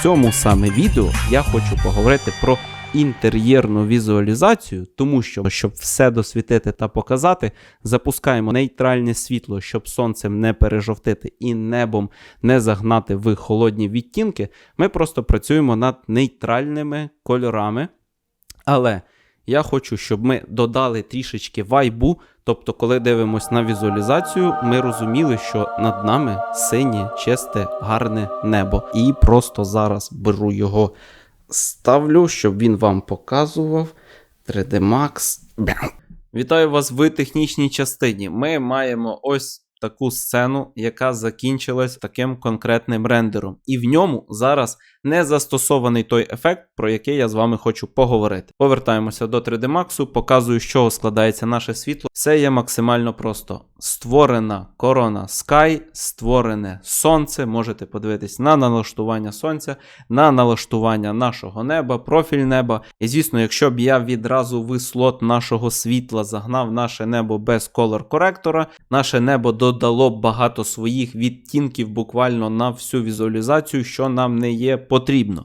в цьому саме відео я хочу поговорити про інтер'єрну візуалізацію, тому що, щоб все досвітити та показати, запускаємо нейтральне світло, щоб сонцем не пережовтити і небом не загнати в холодні відтінки. Ми просто працюємо над нейтральними кольорами. Але я хочу, щоб ми додали трішечки вайбу. Тобто, коли дивимось на візуалізацію, ми розуміли, що над нами синє, чисте, гарне небо. І просто зараз беру його, ставлю, щоб він вам показував. 3D Max. Вітаю вас в технічній частині. Ми маємо ось таку сцену, яка закінчилась таким конкретним рендером. І в ньому зараз не застосований той ефект, про який я з вами хочу поговорити. Повертаємося до 3D Max, показую, з чого складається наше світло. Все є максимально просто. Створена корона Sky, створене сонце. Можете подивитись на налаштування сонця, на налаштування нашого неба, профіль неба. І звісно, якщо б я відразу в слот нашого світла загнав наше небо без колор коректора, наше небо додало б багато своїх відтінків буквально на всю візуалізацію, що нам не є потрібно.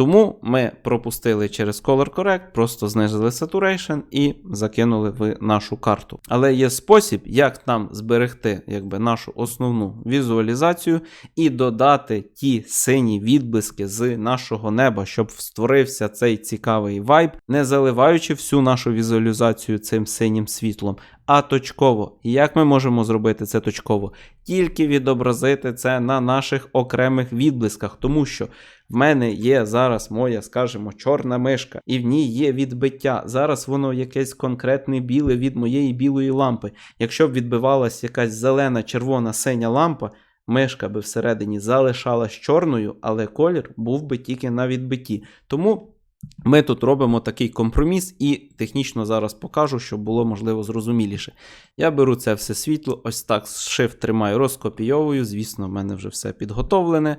Тому ми пропустили через Color Correct, просто знизили saturation і закинули в нашу карту. Але є спосіб, як нам зберегти якби, нашу основну візуалізацію і додати ті сині відблиски з нашого неба, щоб створився цей цікавий вайб, не заливаючи всю нашу візуалізацію цим синім світлом, а точково. І як ми можемо зробити це точково? Тільки відобразити це на наших окремих відблисках, тому що в мене є зараз моя, скажімо, чорна мишка, і в ній є відбиття. Зараз воно якесь конкретне біле від моєї білої лампи. Якщо б відбивалась якась зелена, червона, синя лампа, мишка би всередині залишалась чорною, але колір був би тільки на відбитті. Тому. Ми тут робимо такий компроміс, і технічно зараз покажу, щоб було можливо зрозуміліше. Я беру це все світло, ось так Shift тримаю, розкопійовую. Звісно, в мене вже все підготовлене.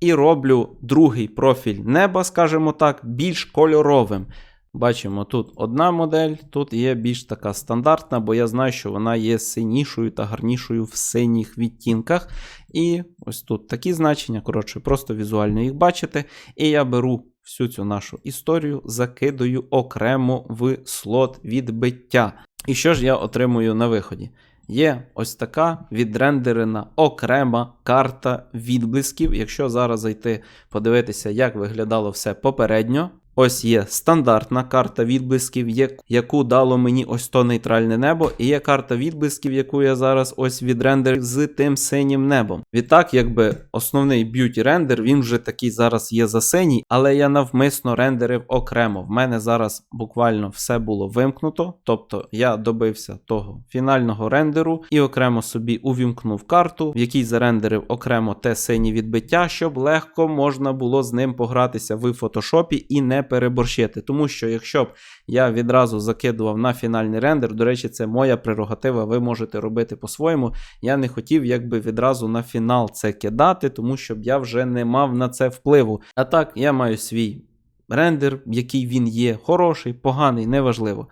І роблю другий профіль неба, скажімо так, більш кольоровим. Бачимо, тут одна модель, тут є більш така стандартна, бо я знаю, що вона є синішою та гарнішою в синіх відтінках. І ось тут такі значення, коротше, просто візуально їх бачите. І я беру всю цю нашу історію, закидаю окремо в слот відбиття. І що ж я отримую на виході? Є ось така відрендерена окрема карта відблисків. Якщо зараз зайти подивитися, як виглядало все попередньо. Ось є стандартна карта відблисків, яку дало мені ось то нейтральне небо, і є карта відблисків, яку я зараз ось відрендерив з тим синім небом. Відтак, якби основний б'юті рендер, він вже такий зараз є за синій, але я навмисно рендерив окремо. В мене зараз буквально все було вимкнуто, тобто я добився того фінального рендеру і окремо собі увімкнув карту, в якій зарендерив окремо те синє відбиття, щоб легко можна було з ним погратися в фотошопі і не переборщити. Тому що якщо б я відразу закидував на фінальний рендер, до речі, це моя прерогатива, ви можете робити по-своєму. Я не хотів якби відразу на фінал це кидати, тому що я вже не мав на це впливу. А так, я маю свій рендер, який він є, хороший, поганий, неважливо.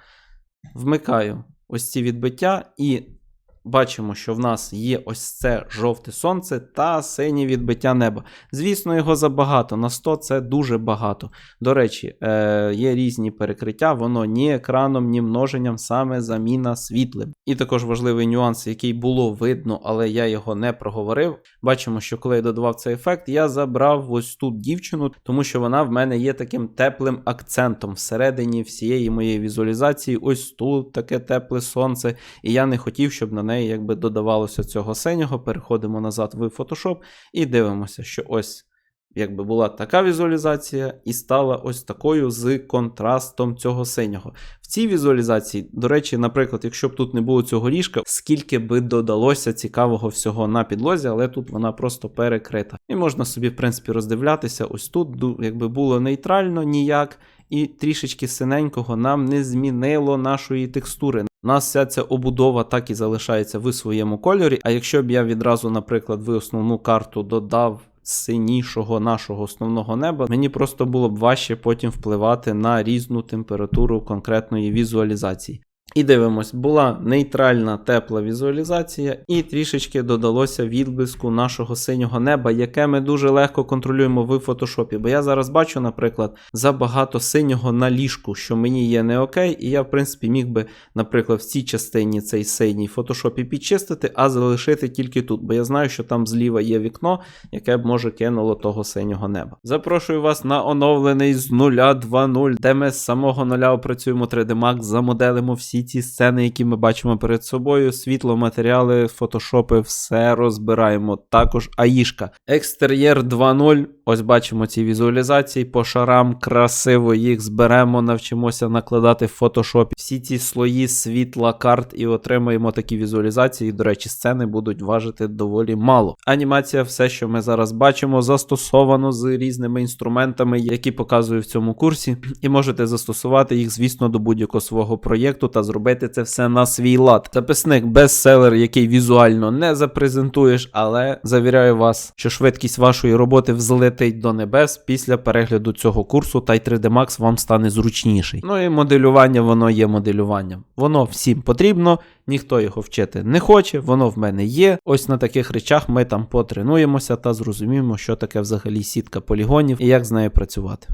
Вмикаю ось ці відбиття і. Бачимо, що в нас є ось це жовте сонце та синє відбиття неба. Звісно, його забагато. На 100 це дуже багато. До речі, е, є різні перекриття, воно ні екраном, ні множенням, саме заміна світлим. І також важливий нюанс, який було видно, але я його не проговорив. Бачимо, що коли я додавав цей ефект, я забрав ось тут дівчину, тому що вона в мене є таким теплим акцентом всередині всієї моєї візуалізації. Ось тут таке тепле сонце. І я не хотів, щоб на неї якби додавалося цього синього. Переходимо назад в Photoshop і дивимося, що ось якби була така візуалізація, і стала ось такою з контрастом цього синього. В цій візуалізації, до речі, наприклад, якщо б тут не було цього ліжка, скільки би додалося цікавого всього на підлозі, але тут вона просто перекрита. І можна собі, в принципі, роздивлятися. Ось тут, якби було нейтрально ніяк. І трішечки синенького нам не змінило нашої текстури. У нас вся ця обудова так і залишається в своєму кольорі. А якщо б я відразу, наприклад, в основну карту додав синішого нашого основного неба, мені просто було б важче потім впливати на різну температуру конкретної візуалізації. І дивимось, була нейтральна тепла візуалізація, і трішечки додалося відблиску нашого синього неба, яке ми дуже легко контролюємо в фотошопі. Бо я зараз бачу, наприклад, забагато синього на ліжку, що мені є не окей, і я, в принципі, міг би, наприклад, в цій частині цей синій фотошопі підчистити, а залишити тільки тут, бо я знаю, що там зліва є вікно, яке б може кинуло того синього неба. Запрошую вас на оновлений з 0.2.0, де ми з самого нуля опрацюємо 3D Max, замоделимо всі ці сцени, які ми бачимо перед собою. Світло, матеріали, фотошопи, все розбираємо. Також аїшка. Екстер'єр 2.0. Ось бачимо ці візуалізації по шарам, красиво їх зберемо, навчимося накладати в фотошопі всі ці слої світла карт і отримаємо такі візуалізації. До речі, сцени будуть важити доволі мало. Анімація, все, що ми зараз бачимо, застосовано з різними інструментами, які показую в цьому курсі, і можете застосувати їх, звісно, до будь-якого свого проєкту та зробити це все на свій лад. Записник бестселер, який візуально не запрезентуєш, але завіряю вас, що швидкість вашої роботи взлетить до небес після перегляду цього курсу, та й 3D Max вам стане зручніший. Ну і моделювання, воно є моделюванням. Воно всім потрібно, ніхто його вчити не хоче, воно в мене є. Ось на таких речах ми там потренуємося та зрозуміємо, що таке взагалі сітка полігонів і як з нею працювати.